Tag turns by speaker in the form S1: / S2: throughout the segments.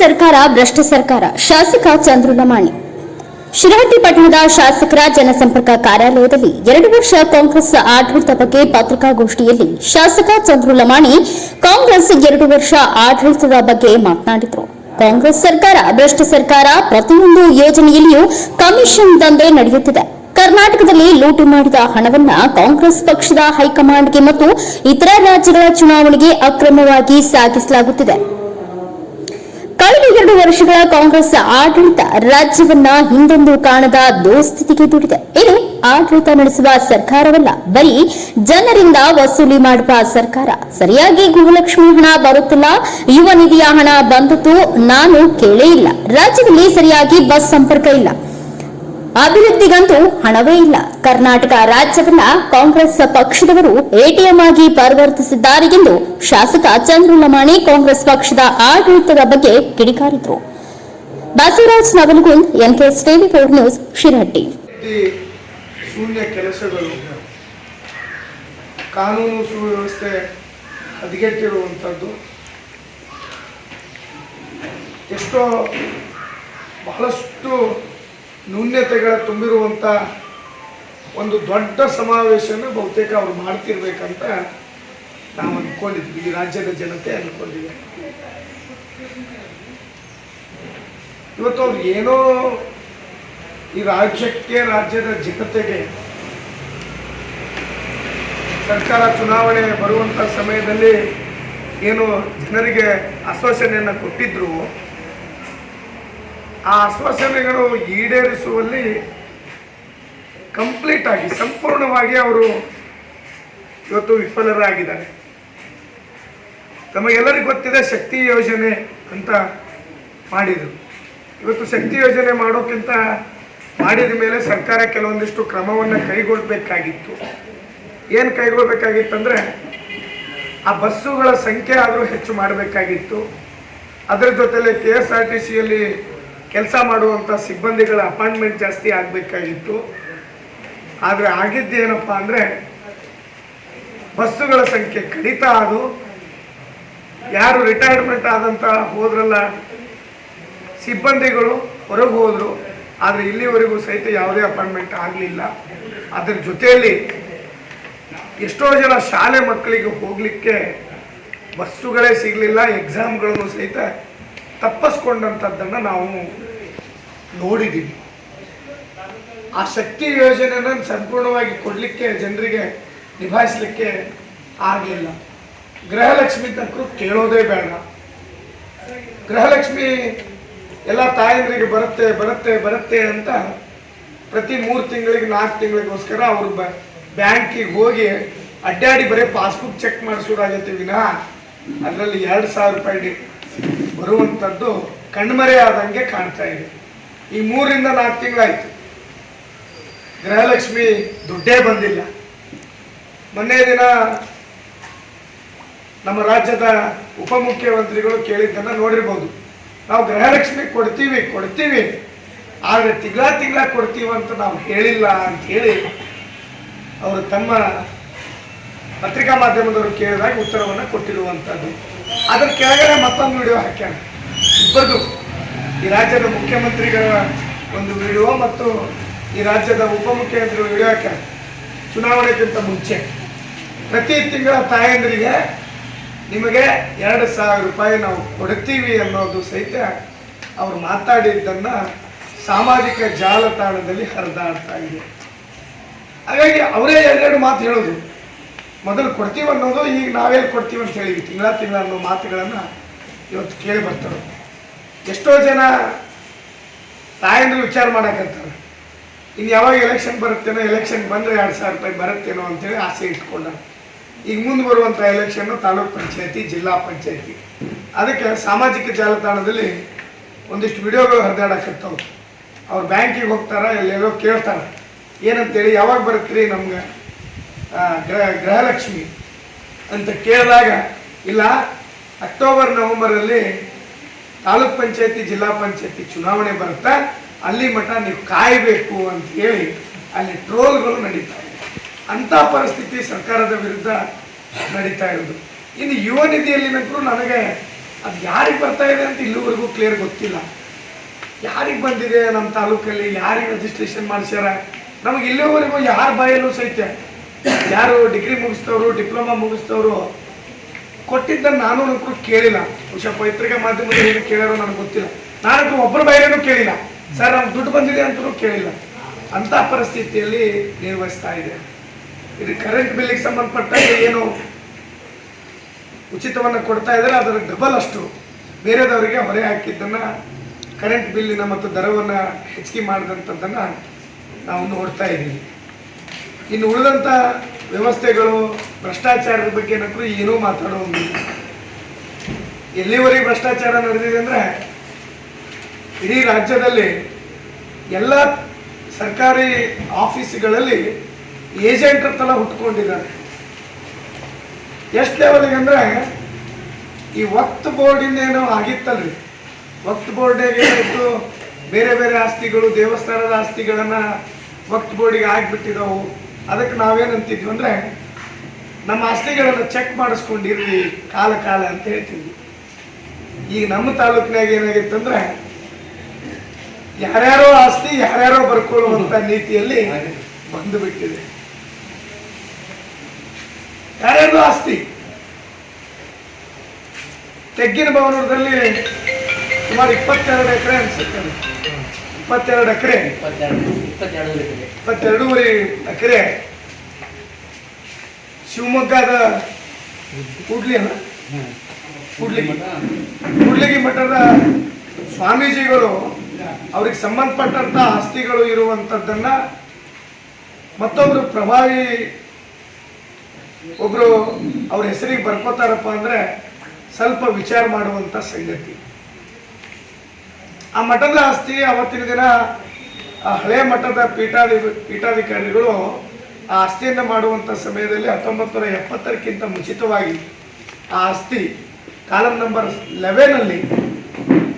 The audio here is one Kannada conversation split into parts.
S1: ಸರ್ಕಾರ, ಭ್ರಷ್ಟ ಸರ್ಕಾರ, ಶಾಸಕ ಚಂದ್ರು ಲಮಾಣಿ ಶಿರಹಟ್ಟಿ ಪಟ್ಟಣದ ಶಾಸಕರ ಜನಸಂಪರ್ಕ ಕಾರ್ಯಾಲಯದಲ್ಲಿ ಎರಡು ವರ್ಷ ಕಾಂಗ್ರೆಸ್ ಆಡಳಿತ ಬಗ್ಗೆ ಪತ್ರಿಕಾಗೋಷ್ಠಿಯಲ್ಲಿ ಶಾಸಕ ಚಂದ್ರು ಲಮಾಣಿ ಕಾಂಗ್ರೆಸ್ ಎರಡು ವರ್ಷ ಆಡಳಿತದ ಬಗ್ಗೆ ಮಾತನಾಡಿದರು. ಕಾಂಗ್ರೆಸ್ ಸರ್ಕಾರ, ಭ್ರಷ್ಟ ಸರ್ಕಾರ ಪ್ರತಿಯೊಂದು ಯೋಜನೆಯಲ್ಲಿಯೂ ಕಮಿಷನ್ ದಂಧೆ ನಡೆಯುತ್ತಿದೆ. ಕರ್ನಾಟಕದಲ್ಲಿ ಲೂಟಿ ಮಾಡಿದ ಹಣವನ್ನ ಕಾಂಗ್ರೆಸ್ ಪಕ್ಷದ ಹೈಕಮಾಂಡ್ಗೆ ಮತ್ತು ಇತರ ರಾಜ್ಯಗಳ ಚುನಾವಣೆಗೆ ಅಕ್ರಮವಾಗಿ ಸಾಗಿಸಲಾಗುತ್ತಿದೆ. ಎರಡು ವರ್ಷಗಳ ಕಾಂಗ್ರೆಸ್ ಆಡಳಿತ ರಾಜ್ಯವನ್ನ ಹಿಂದೆಂದೂ ಕಾಣದ ದುಸ್ಥಿತಿಗೆ ದುಡಿದೆ. ಇದು ಆಡಳಿತ ನಡೆಸುವ ಸರ್ಕಾರವಲ್ಲ, ಬರೀ ಜನರಿಂದ ವಸೂಲಿ ಮಾಡುವ ಸರ್ಕಾರ. ಸರಿಯಾಗಿ ಗೃಹಲಕ್ಷ್ಮಿ ಹಣ ಬರುತ್ತಿಲ್ಲ, ಯುವ ನಿಧಿಯ ಹಣ ಬಂದದ್ದು ನಾನು ಕೇಳೇ ಇಲ್ಲ. ರಾಜ್ಯದಲ್ಲಿ ಸರಿಯಾಗಿ ಬಸ್ ಸಂಪರ್ಕ ಇಲ್ಲ. ಅಭಿವೃದ್ಧಿಗಂತೂ ಹಣವೇ ಇಲ್ಲ. ಕರ್ನಾಟಕ ರಾಜ್ಯವನ್ನ ಕಾಂಗ್ರೆಸ್ ಪಕ್ಷದವರು ಎಟಿಎಂ ಆಗಿ ಪರಿವರ್ತಿಸಿದ್ದಾರೆ ಎಂದು ಶಾಸಕ ಚಂದ್ರು ಲಮಾಣಿ ಕಾಂಗ್ರೆಸ್ ಪಕ್ಷದ ಆಡಳಿತದ ಬಗ್ಗೆ ಕಿಡಿಕಾರಿದ್ರು. Basavaraj Navalgund, N K four news, Shirahatti.
S2: ಕಾನೂನು ಸುವ್ಯವಸ್ಥೆ ಎಷ್ಟೋ ಬಹಳಷ್ಟು ನ್ಯೂನ್ಯತೆಗಳ ತುಂಬಿರುವಂಥ ಒಂದು ದೊಡ್ಡ ಸಮಾವೇಶನ ಬಹುತೇಕ ಅವ್ರು ಮಾಡ್ತಿರ್ಬೇಕಂತ ನಾವು ಅಂದ್ಕೊಂಡಿದ್ವಿ ಈ ರಾಜ್ಯದ ಜನತೆ ಅಂದ್ಕೊಂಡಿದೆ ಇವತ್ತು ಅವ್ರು ಏನೋ ಈ ರಾಜ್ಯಕ್ಕೆ, ರಾಜ್ಯದ ಜನತೆಗೆ ಸರ್ಕಾರ ಚುನಾವಣೆ ಬರುವಂಥ ಸಮಯದಲ್ಲಿ ಏನು ಜನರಿಗೆ ಆಶ್ವಾಸನೆಯನ್ನು ಕೊಟ್ಟಿದ್ರು ಆ ಆಶ್ವಾಸನೆಗಳು ಈಡೇರಿಸುವಲ್ಲಿ ಕಂಪ್ಲೀಟ್ ಆಗಿ, ಸಂಪೂರ್ಣವಾಗಿ ಅವರು ಇವತ್ತು ವಿಫಲರಾಗಿದ್ದಾರೆ. ತಮಗೆಲ್ಲರಿಗೂ ಗೊತ್ತಿದೆ ಶಕ್ತಿ ಯೋಜನೆ ಅಂತ ಮಾಡಿದರು. ಇವತ್ತು ಶಕ್ತಿ ಯೋಜನೆ ಮಾಡೋಕ್ಕಿಂತ ಮಾಡಿದ ಮೇಲೆ ಸರ್ಕಾರ ಕೆಲವೊಂದಿಷ್ಟು ಕ್ರಮವನ್ನು ಕೈಗೊಳ್ಳಬೇಕಾಗಿತ್ತು ಏನು ಕೈಗೊಳ್ಳಬೇಕಾಗಿತ್ತಂದರೆ ಆ ಬಸ್ಸುಗಳ ಸಂಖ್ಯೆ ಆದರೂ ಹೆಚ್ಚು ಮಾಡಬೇಕಾಗಿತ್ತು. ಅದರ ಜೊತೆಲೆ ಕೆ ಎಸ್ ಆರ್ ಟಿ ಸಿಯಲ್ಲಿ ಕೆಲಸ ಮಾಡುವಂಥ ಸಿಬ್ಬಂದಿಗಳ ಅಪಾಯಿಂಟ್ಮೆಂಟ್ ಜಾಸ್ತಿ ಆಗಬೇಕಾಗಿತ್ತು. ಆದರೆ ಆಗಿದ್ದೇನಪ್ಪ ಅಂದರೆ ಬಸ್ಸುಗಳ ಸಂಖ್ಯೆ ಕಡಿತ ಅದು ಯಾರು ರಿಟೈರ್ಮೆಂಟ್ ಆದಂಥ ಹೋದ್ರಲ್ಲ ಸಿಬ್ಬಂದಿಗಳು ಹೊರಗೆ ಹೋದರು. ಆದರೆ ಇಲ್ಲಿವರೆಗೂ ಸಹಿತ ಯಾವುದೇ ಅಪಾಯಿಂಟ್ಮೆಂಟ್ ಆಗಲಿಲ್ಲ. ಅದರ ಜೊತೆಯಲ್ಲಿ ಎಷ್ಟೋ ಜನ ಶಾಲೆ ಮಕ್ಕಳಿಗೆ ಹೋಗಲಿಕ್ಕೆ ಬಸ್ಸುಗಳೇ ಸಿಗಲಿಲ್ಲ. ಎಕ್ಸಾಮ್ಗಳನ್ನು ಸಹಿತ ತಪ್ಪಿಸ್ಕೊಂಡಂಥದ್ದನ್ನು ನಾವು ನೋಡಿದ್ದೀವಿ ಆ ಶಕ್ತಿ ಯೋಜನೆನ ಸಂಪೂರ್ಣವಾಗಿ ಕೊಡಲಿಕ್ಕೆ ಜನರಿಗೆ ನಿಭಾಯಿಸಲಿಕ್ಕೆ ಆಗಲಿಲ್ಲ. ಗೃಹಲಕ್ಷ್ಮಿ ತಕ್ಕರು ಕೇಳೋದೇ ಬೇಡ. ಗೃಹಲಕ್ಷ್ಮಿ ಎಲ್ಲ ತಾಯಂದ್ರಿಗೆ ಬರುತ್ತೆ ಬರುತ್ತೆ ಬರುತ್ತೆ ಅಂತ ಪ್ರತಿ ಮೂರು ತಿಂಗಳಿಗೆ, ನಾಲ್ಕು ತಿಂಗಳಿಗೋಸ್ಕರ ಅವರು ಬ್ಯಾಂಕಿಗೆ ಹೋಗಿ ಅಡ್ಡಾಡಿ ಬರೀ ಪಾಸ್ಬುಕ್ ಚೆಕ್ ಮಾಡಿಸೋದಾಗತ್ತೆ ವಿನಃ ಅದರಲ್ಲಿ ಎರಡು ಸಾವಿರ ರೂಪಾಯಿ ಬರುವಂಥದ್ದು ಕಣ್ಮರೆ ಆದಂಗೆ ಕಾಣ್ತಾ ಇದೆ. ಈ ಮೂರಿಂದ ನಾಲ್ಕು ತಿಂಗಳಾಯ್ತು. ಗೃಹಲಕ್ಷ್ಮಿ ದುಡ್ಡೇ ಬಂದಿಲ್ಲ. ಮೊನ್ನೆ ದಿನ ನಮ್ಮ ರಾಜ್ಯದ ಉಪಮುಖ್ಯಮಂತ್ರಿಗಳು ಕೇಳಿದ್ದನ್ನು ನೋಡಿರ್ಬೋದು. ನಾವು ಗೃಹಲಕ್ಷ್ಮಿ ಕೊಡ್ತೀವಿ ಕೊಡ್ತೀವಿ. ಆದರೆ ತಿಂಗಳ ತಿಂಗಳ ಕೊಡ್ತೀವಿ ಅಂತ ನಾವು ಹೇಳಿಲ್ಲ ಅಂತ ಹೇಳಿ ಅವರು ತಮ್ಮ ಪತ್ರಿಕಾ ಮಾಧ್ಯಮದವರು ಕೇಳಿದಾಗ ಉತ್ತರವನ್ನು ಕೊಟ್ಟಿರುವಂಥದ್ದು ಅದರ ಕೆಳಗಡೆ ಮತ್ತೊಂದು ವಿಡಿಯೋ ಹಾಕ್ಯಾನ. ಇಬ್ಬರದು. ಈ ರಾಜ್ಯದ ಮುಖ್ಯಮಂತ್ರಿಗಳ ಒಂದು ವಿಡಿಯೋ ಮತ್ತು ಈ ರಾಜ್ಯದ ಉಪಮುಖ್ಯಮಂತ್ರಿಗಳ ವಿಡಿಯೋ ಚುನಾವಣೆಗಿಂತ ಮುಂಚೆ ಪ್ರತಿ ತಿಂಗಳ ತಾಯಂದ್ರಿಗೆ ನಿಮಗೆ ಎರಡು ಸಾವಿರ ರೂಪಾಯಿ ನಾವು ಕೊಡ್ತೀವಿ ಅನ್ನೋದು ಸಹಿತ ಅವರು ಮಾತಾಡಿದ್ದನ್ನು ಸಾಮಾಜಿಕ ಜಾಲತಾಣದಲ್ಲಿ ಹರಿದಾಡ್ತಾ ಇದೆ. ಹಾಗಾಗಿ ಅವರೇ ಎರಡೆರಡು ಮಾತು ಹೇಳೋದು. ಮೊದಲು ಕೊಡ್ತೀವಿ ಅನ್ನೋದು, ಈಗ ನಾವೇನು ಕೊಡ್ತೀವಿ ಅಂತ ಹೇಳಿದ್ವಿ ತಿಂಗಳ ತಿಂಗಳ ಅನ್ನೋ ಮಾತುಗಳನ್ನು ಇವತ್ತು ಕೇಳಿ ಬರ್ತಾರೆ. ಎಷ್ಟೋ ಜನ ತಾಯಂದ್ರು ವಿಚಾರ ಮಾಡಕ್ಕಂತಾರೆ ಇನ್ನು ಯಾವಾಗ ಎಲೆಕ್ಷನ್ ಬರುತ್ತೇನೋ ಎಲೆಕ್ಷನ್ ಬಂದರೆ ಎರಡು ಸಾವಿರ ರೂಪಾಯಿ ಬರುತ್ತೇನೋ ಅಂತೇಳಿ ಆಸೆ ಇಟ್ಕೊಂಡ ಈಗ ಮುಂದೆ ಬರುವಂಥ ಎಲೆಕ್ಷನ್ನು ತಾಲೂಕು ಪಂಚಾಯತಿ, ಜಿಲ್ಲಾ ಪಂಚಾಯತಿ. ಅದಕ್ಕೆ ಸಾಮಾಜಿಕ ಜಾಲತಾಣದಲ್ಲಿ ಒಂದಿಷ್ಟು ವಿಡಿಯೋಗಳು ಹರಿದಾಡಕತ್ತವು. ಅವ್ರು ಬ್ಯಾಂಕಿಗೆ ಹೋಗ್ತಾರೆ, ಎಲ್ಲೆಲ್ಲೋ ಕೇಳ್ತಾರೆ. ಏನಂತೇಳಿ ಯಾವಾಗ ಬರುತ್ತೀರಿ ನಮ್ಗೆ? ಗ್ರಹ ಗೃಹ ಗೃಹಲಕ್ಷ್ಮಿ ಅಂತ ಕೇಳಿದಾಗ, ಇಲ್ಲ, ಅಕ್ಟೋಬರ್, ನವೆಂಬರಲ್ಲಿ ತಾಲೂಕ್ ಪಂಚಾಯತಿ, ಜಿಲ್ಲಾ ಪಂಚಾಯತಿ ಚುನಾವಣೆ ಬರುತ್ತಾ. ಅಲ್ಲಿ ಮಠ ನೀವು ಕಾಯಬೇಕು ಅಂತ ಹೇಳಿ ಅಲ್ಲಿ ಟ್ರೋಲ್ಗಳು ನಡೀತಾ ಇದೆ. ಅಂಥ ಪರಿಸ್ಥಿತಿ ಸರ್ಕಾರದ ವಿರುದ್ಧ ನಡೀತಾ ಇರೋದು. ಇನ್ನು ಯುವ ನಿಧಿಯಲ್ಲಿ ನನಗೆ ಅದು ಯಾರಿಗೆ ಬರ್ತಾ ಇದೆ ಅಂತ ಇಲ್ಲಿವರೆಗೂ ಕ್ಲಿಯರ್ ಗೊತ್ತಿಲ್ಲ. ಯಾರಿಗೆ ಬಂದಿದೆ ನಮ್ಮ ತಾಲೂಕಲ್ಲಿ, ಯಾರಿಗೆ ರಿಜಿಸ್ಟ್ರೇಷನ್ ಮಾಡಿಸ್ಯಾರ? ನಮಗೆ ಇಲ್ಲಿವರೆಗೂ ಯಾರ ಬಾಯಲ್ಲೂ ಸಹಿತ ಯಾರು ಡಿಗ್ರಿ ಮುಗಿಸ್ತವ್ರು ಡಿಪ್ಲೊಮಾ ಮುಗಿಸ್ತವ್ರು ಕೊಟ್ಟಿದ್ದನ್ನು ನಾನು ಕೂಡ ಕೇಳಿಲ್ಲ. ಬಹುಶಃ ಪೈತ್ರಿಕಾ ಮಾಧ್ಯಮದಲ್ಲಿ ಏನು ಕೇಳ್ಯಾರೋ ನನಗೆ ಗೊತ್ತಿಲ್ಲ. ನಾನು ಒಬ್ಬರ ಬೈರೇನು ಕೇಳಿಲ್ಲ. ಸರ್, ನಮ್ಗೆ ದುಡ್ಡು ಬಂದಿದೆ ಅಂತಲೂ ಕೇಳಿಲ್ಲ. ಅಂಥ ಪರಿಸ್ಥಿತಿಯಲ್ಲಿ ನಿರ್ವಹಿಸ್ತಾ ಇದೆ. ಇದು ಕರೆಂಟ್ ಬಿಲ್ಲಿಗೆ ಸಂಬಂಧಪಟ್ಟಂತೆ ಏನು ಉಚಿತವನ್ನು ಕೊಡ್ತಾ ಇದ್ದಾರೆ, ಅದರ ಡಬಲ್ ಅಷ್ಟು. ಬೇರೆದವರಿಗೆ ಹೊರೆ ಹಾಕಿದ್ದನ್ನು ಕರೆಂಟ್ ಬಿಲ್ಲಿನ ಮತ್ತು ದರವನ್ನು ಹೆಚ್ಚಿಗೆ ಮಾಡಿದಂಥದ್ದನ್ನು ನಾವು ನೋಡ್ತಾ ಇದ್ದೀವಿ. ಇನ್ನು ಉಳಿದಂಥ ವ್ಯವಸ್ಥೆಗಳು ಭ್ರಷ್ಟಾಚಾರದ ಬಗ್ಗೆ ನಕರು ಏನೂ ಮಾತಾಡೋಂಗಿಲ್ಲ ಎಲ್ಲಿವರೆಗೆ ಭ್ರಷ್ಟಾಚಾರ ನಡೆದಿದೆ ಅಂದರೆ, ಇಡೀ ರಾಜ್ಯದಲ್ಲಿ ಎಲ್ಲ ಸರ್ಕಾರಿ ಆಫೀಸ್ಗಳಲ್ಲಿ ಏಜೆಂಟ್ ತಲ ಹುಟ್ಕೊಂಡಿದ್ದಾರೆ. ಎಷ್ಟು ಲೆವೆಲ್ಗೆ ಅಂದರೆ, ಈ ವಕ್ತ್ ಬೋರ್ಡಿಂದ ಏನೋ ಆಗಿತ್ತಲ್ರಿ. ವಕ್ತ್ ಬೋರ್ಡಿಗೆ ಏನಾಯಿತು, ಬೇರೆ ಬೇರೆ ಆಸ್ತಿಗಳು, ದೇವಸ್ಥಾನದ ಆಸ್ತಿಗಳನ್ನು ವಕ್ತ್ ಬೋರ್ಡಿಗೆ ಆಗಿಬಿಟ್ಟಿದವು ಅದಕ್ಕೆ ನಾವೇನಂತಿದ್ವಿ ಅಂದರೆ ನಮ್ಮ ಆಸ್ತಿಗಳನ್ನು ಚೆಕ್ ಮಾಡಿಸ್ಕೊಂಡಿರ್ಲಿ ಕಾಲ ಕಾಲ ಅಂತ ಹೇಳ್ತೀವಿ ಈಗ ನಮ್ಮ ತಾಲೂಕಿನಾಗ ಏನಾಗಿತ್ತಂದ್ರೆ ಯಾರ್ಯಾರೋ ಆಸ್ತಿ ಯಾರ್ಯಾರೋ ಬರ್ಕೊಳ್ಳುವಂತ ನೀತಿಯಲ್ಲಿ ಬಂದು ಬಿಟ್ಟಿದೆ ಯಾರ್ಯಾರು ಆಸ್ತಿ? ತೆಗ್ಗಿನ ಭವನದಲ್ಲಿ ಸುಮಾರು ಇಪ್ಪತ್ತೆರಡು ಎಕರೆ ಅನ್ಸುತ್ತೆ. ಇಪ್ಪತ್ತೆರಡು ಎಕರೆ.
S3: ಇಪ್ಪತ್ತೆರಡು
S2: ಇಪ್ಪತ್ತೆರಡೂವರೆ ಎಕರೆ. ಶಿವಮೊಗ್ಗದ ಕೂಡ್ಲಿ ಕೂಡ್ಲಿ. ಕೂಡ್ಲಿಗಿ ಮಠದ ಸ್ವಾಮೀಜಿಗಳು ಅವ್ರಿಗೆ ಸಂಬಂಧಪಟ್ಟಂತ ಆಸ್ತಿಗಳು ಇರುವಂತದ್ದನ್ನ ಮತ್ತೊಬ್ರು ಪ್ರಭಾವಿ ಒಬ್ರು ಅವ್ರ ಹೆಸರಿಗೆ ಬರ್ಕೋತಾರಪ್ಪ ಅಂದ್ರೆ ಸ್ವಲ್ಪ ವಿಚಾರ ಮಾಡುವಂತ ಸಂಗತಿ. ಆ ಮಠದ ಆಸ್ತಿ ಅವತ್ತಿನ ದಿನ ಆ ಹಳೆ ಮಠದ ಪೀಠಾಧಿ ಪೀಠಾಧಿಕಾರಿಗಳು ಆ ಆಸ್ತಿಯನ್ನು ಮಾಡುವಂಥ ಸಮಯದಲ್ಲಿ ಹತ್ತೊಂಬತ್ತು ನೂರ ಎಪ್ಪತ್ತರಕ್ಕಿಂತ ಮುಂಚಿತವಾಗಿ ಆ ಆಸ್ತಿ ಕಾಲಂ ನಂಬರ್ ಲೆವೆನಲ್ಲಿ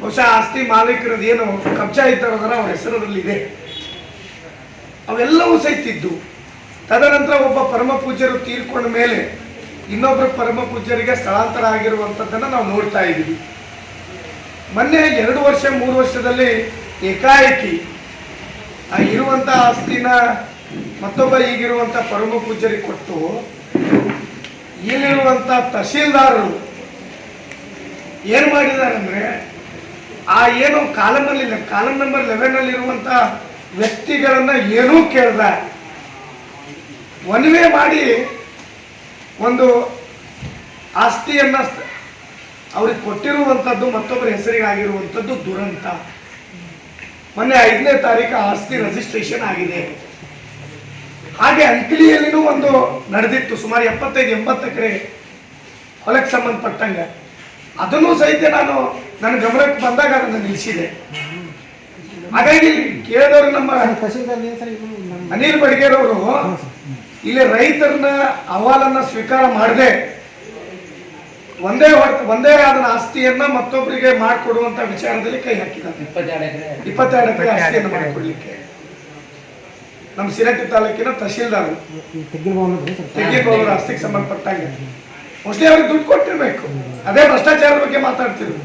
S2: ಬಹುಶಃ ಆಸ್ತಿ ಮಾಲೀಕರದ್ದು ಏನು ಕಬ್ಜಾ ಇದ್ದಾರದರ ಅವ್ರ ಹೆಸರಲ್ಲಿ ಇದೆ. ಅವೆಲ್ಲವೂ ಸಹಿತಿದ್ದು. ತದನಂತರ ಒಬ್ಬ ಪರಮ ಪೂಜ್ಯರು ತೀರ್ಕೊಂಡ ಮೇಲೆ ಇನ್ನೊಬ್ಬರು ಪರಮ ಪೂಜ್ಯರಿಗೆ ಸ್ಥಳಾಂತರ ಆಗಿರುವಂಥದ್ದನ್ನು ನಾವು ನೋಡ್ತಾ ಇದ್ದೀವಿ. ಮೊನ್ನೆ ಎರಡು ವರ್ಷ, ಮೂರು ವರ್ಷದಲ್ಲಿ ಏಕಾಏಕಿ ಆ ಇರುವಂಥ ಆಸ್ತಿನ ಮತ್ತೊಬ್ಬ ಈಗಿರುವಂತ ಪರಮ ಪೂಜಾರಿ ಕೊಟ್ಟು ಇಲ್ಲಿರುವಂತ ತಹಸೀಲ್ದಾರರು ಏನ್ ಮಾಡಿದಾರಂದ್ರೆ ಆ ಏನು ಕಾಲಮಲ್ಲಿ ಕಾಲಮ್ ನಂಬರ್ ಲೆವೆನ್ ಅಲ್ಲಿ ಇರುವಂತ ವ್ಯಕ್ತಿಗಳನ್ನ ಏನೂ ಕೇಳ್ದ. ಒನ್ವೇ ಮಾಡಿ ಒಂದು ಆಸ್ತಿಯನ್ನ ಅವ್ರಿಗೆ ಕೊಟ್ಟಿರುವಂಥದ್ದು ಮತ್ತೊಬ್ಬರ ಹೆಸರಿಗೆ ಆಗಿರುವಂಥದ್ದು ದುರಂತ. ಮೊನ್ನೆ ಐದನೇ ತಾರೀಕು ಆಸ್ತಿ ರಿಜಿಸ್ಟ್ರೇಷನ್ ಆಗಿದೆ. ಹಾಗೆ ಅಂಕಲಿಯಲ್ಲಿನೂ ಒಂದು ನಡೆದಿತ್ತು ಸುಮಾರು ಎಪ್ಪತ್ತೈದು ಎಂಬತ್ತು ಎಕರೆ ಹೊಲಕ್ಕೆ ಸಂಬಂಧಪಟ್ಟಂಗೆ. ಅದನ್ನು ಸಹಿತ ನಾನು ನನ್ನ ಗಮನಕ್ಕೆ ಬಂದಾಗ ಅದನ್ನು ನಿಲ್ಲಿಸಿದೆ. ಹಾಗಾಗಿ ಕೇಳಿದವರು ನಮ್ಮ ಅನಿಲ್ ಬಡಿಗೇರವರು ಇಲ್ಲಿ ರೈತರನ್ನ ಅಹವಾಲನ್ನ ಸ್ವೀಕಾರ ಮಾಡದೆ ಒಂದೇ ಒಂದೇ ಆದ ಆಸ್ತಿಯನ್ನ ಮತ್ತೊಬ್ಬರಿಗೆ ಮಾಡಿಕೊಡುವಂತ ವಿಚಾರದಲ್ಲಿ ಕೈ ಹಾಕಿದ್ದಾರೆ.
S3: ಇಪ್ಪತ್ತೆರಡು ಎಕರೆ
S2: ಆಸ್ತಿಯನ್ನು ಮಾಡಿಕೊಡ್ಲಿಕ್ಕೆ. ನಮ್ಮ ಸಿರಟ್ಟಿ ತಾಲೂಕಿನ ತಹಶೀಲ್ದಾರ್. ತೆಗಿಬಹುದು ಆಸ್ತಿಗೆ ಸಂಬಂಧಪಟ್ಟಂಗೆ. ಮೋಸ್ಟ್ಲಿ ಅವ್ರಿಗೆ ದುಡ್ಡು ಕೊಟ್ಟಿರ್ಬೇಕು. ಅದೇ ಭ್ರಷ್ಟಾಚಾರದ ಬಗ್ಗೆ ಮಾತಾಡ್ತಿದ್ರು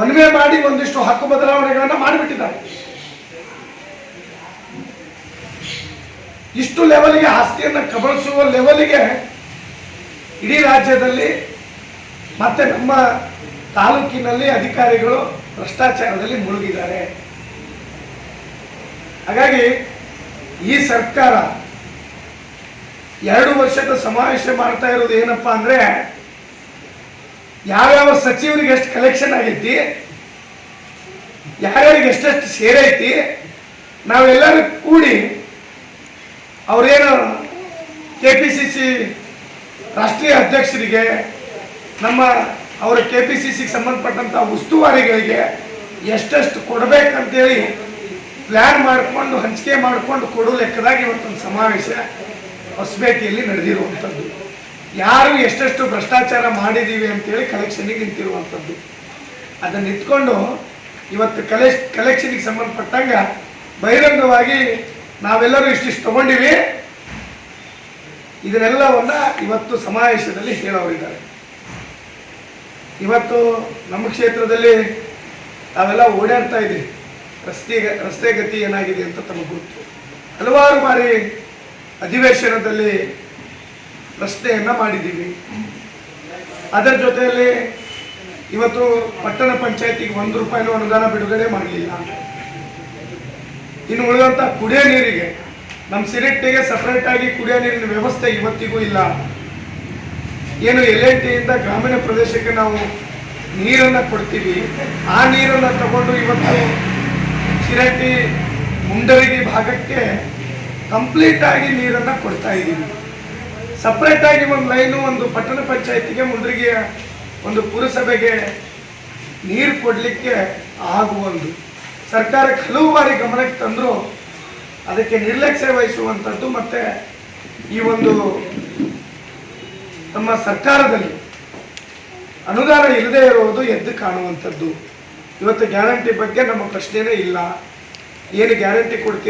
S2: ಒನ್ವೇ ಮಾಡಿ ಒಂದಿಷ್ಟು ಹಕ್ಕು ಬದಲಾವಣೆಗಳನ್ನ ಮಾಡಿಬಿಟ್ಟಿದ್ದಾರೆ. ಇಷ್ಟು ಲೆವೆಲ್ಗೆ ಆಸ್ತಿಯನ್ನ ಕಬಳಿಸುವ ಲೆವೆಲ್ಗೆ ಇಡೀ ರಾಜ್ಯದಲ್ಲಿ ಮತ್ತೆ ನಮ್ಮ ತಾಲೂಕಿನಲ್ಲಿ ಅಧಿಕಾರಿಗಳು ಭ್ರಷ್ಟಾಚಾರದಲ್ಲಿ ಮುಳುಗಿದ್ದಾರೆ. ಹಾಗಾಗಿ ಈ ಸರ್ಕಾರ ಎರಡು ವರ್ಷದ ಸಮಾವೇಶ ಮಾಡ್ತಾ ಇರೋದು ಏನಪ್ಪ ಅಂದರೆ ಯಾವ್ಯಾವ ಸಚಿವರಿಗೆ ಎಷ್ಟು ಕಲೆಕ್ಷನ್ ಆಗೈತಿ, ಯಾರ್ಯಾರಿಗೆ ಎಷ್ಟೆಷ್ಟು ಸೇರೈತಿ ನಾವೆಲ್ಲರೂ ಕೂಡಿ ಅವ್ರೇನು ಕೆ ಪಿ ಸಿ ಸಿ ರಾಷ್ಟ್ರೀಯ ಅಧ್ಯಕ್ಷರಿಗೆ, ನಮ್ಮ ಅವರ ಕೆ ಪಿ ಸಿ ಸಿಗೆ ಸಂಬಂಧಪಟ್ಟಂಥ ಉಸ್ತುವಾರಿಗಳಿಗೆ ಎಷ್ಟೆಷ್ಟು ಕೊಡಬೇಕಂತೇಳಿ ಪ್ಲ್ಯಾನ್ ಮಾಡಿಕೊಂಡು, ಹಂಚಿಕೆ ಮಾಡಿಕೊಂಡು ಕೊಡೋ ಲೆಕ್ಕದಾಗ ಇವತ್ತೊಂದು ಸಮಾವೇಶ ಹೊಸಪೇಟೆಯಲ್ಲಿ ನಡೆದಿರುವಂಥದ್ದು. ಯಾರು ಎಷ್ಟೆಷ್ಟು ಭ್ರಷ್ಟಾಚಾರ ಮಾಡಿದ್ದೀವಿ ಅಂತೇಳಿ ಕಲೆಕ್ಷನಿಗೆ ನಿಂತಿರುವಂಥದ್ದು. ಅದನ್ನು ಇಟ್ಕೊಂಡು ಇವತ್ತು ಕಲೆ ಕಲೆಕ್ಷನಿಗೆ ಸಂಬಂಧಪಟ್ಟಂಗೆ ಬಹಿರಂಗವಾಗಿ ನಾವೆಲ್ಲರೂ ಇಷ್ಟಿಷ್ಟು ತಗೊಂಡಿವಿ. ಇದನ್ನೆಲ್ಲವನ್ನ ಇವತ್ತು ಸಮಾವೇಶದಲ್ಲಿ ಹೇಳೋರಿದ್ದಾರೆ. ಇವತ್ತು ನಮ್ಮ ಕ್ಷೇತ್ರದಲ್ಲಿ ನಾವೆಲ್ಲ ಓಡಾಡ್ತಾ ಇದ್ದೀವಿ ರಸ್ತೆ ರಸ್ತೆ ಗತಿ ಏನಾಗಿದೆ ಅಂತ ತಮ್ಮ ಗೊತ್ತು. ಹಲವಾರು ಬಾರಿ ಅಧಿವೇಶನದಲ್ಲಿ ಪ್ರಶ್ನೆಯನ್ನ ಮಾಡಿದ್ದೀವಿ. ಅದರ ಜೊತೆಯಲ್ಲಿ ಇವತ್ತು ಪಟ್ಟಣ ಪಂಚಾಯತಿಗೆ ಒಂದು ರೂಪಾಯಿನೂ ಅನುದಾನ ಬಿಡುಗಡೆ ಮಾಡಲಿಲ್ಲ. ಇನ್ನು ಉಳಿದಂಥ ಕುಡಿಯೋ ನೀರಿಗೆ ನಮ್ಮ ಸಿರಿಟ್ಟಿಗೆ ಸಪ್ರೇಟಾಗಿ ಕುಡಿಯೋ ನೀರಿನ ವ್ಯವಸ್ಥೆ ಇವತ್ತಿಗೂ ಇಲ್ಲ. ಏನು ಎಲ್ ಎನ್ ಟಿಯಿಂದ ಗ್ರಾಮೀಣ ಪ್ರದೇಶಕ್ಕೆ ನಾವು ನೀರನ್ನ ಕೊಡ್ತೀವಿ. ಆ ನೀರನ್ನ ತಗೊಂಡು ಇವತ್ತು ಶಿರಟ್ಟಿ ಮುಂಡರಗಿ ಭಾಗಕ್ಕೆ ಕಂಪ್ಲೀಟ್ ಆಗಿ ನೀರನ್ನ ಕೊಡ್ತಾ ಇದ್ದೀವಿ. ಸಪ್ರೇಟ್ ಆಗಿ ಒಂದು ಲೈನು ಒಂದು ಪಟ್ಟಣ ಪಂಚಾಯತಿಗೆ ಮುಂಡರಗಿಯ ಒಂದು ಪುರಸಭೆಗೆ ನೀರು ಕೊಡಲಿಕ್ಕೆ ಆಗುವೊಂದು. ಸರ್ಕಾರ ಹಲವು ಬಾರಿ ಗಮನಕ್ಕೆ ತಂದರೂ ಅದಕ್ಕೆ ನಿರ್ಲಕ್ಷ್ಯ ವಹಿಸುವಂಥದ್ದು ಮತ್ತೆ ಈ ಒಂದು ನಮ್ಮ ಸರ್ಕಾರದಲ್ಲಿ ಅನುದಾನ ಇಲ್ಲದೆ ಇರುವುದು ಎದ್ದು ಕಾಣುವಂಥದ್ದು ಇವತ್ತು ಗ್ಯಾರಂಟಿ ಬಗ್ಗೆ ನಮ್ಮ ಪ್ರಶ್ನೆನೇ ಇಲ್ಲ. ಏನು ಗ್ಯಾರಂಟಿ ಕೊಡ್ತೀವಿ?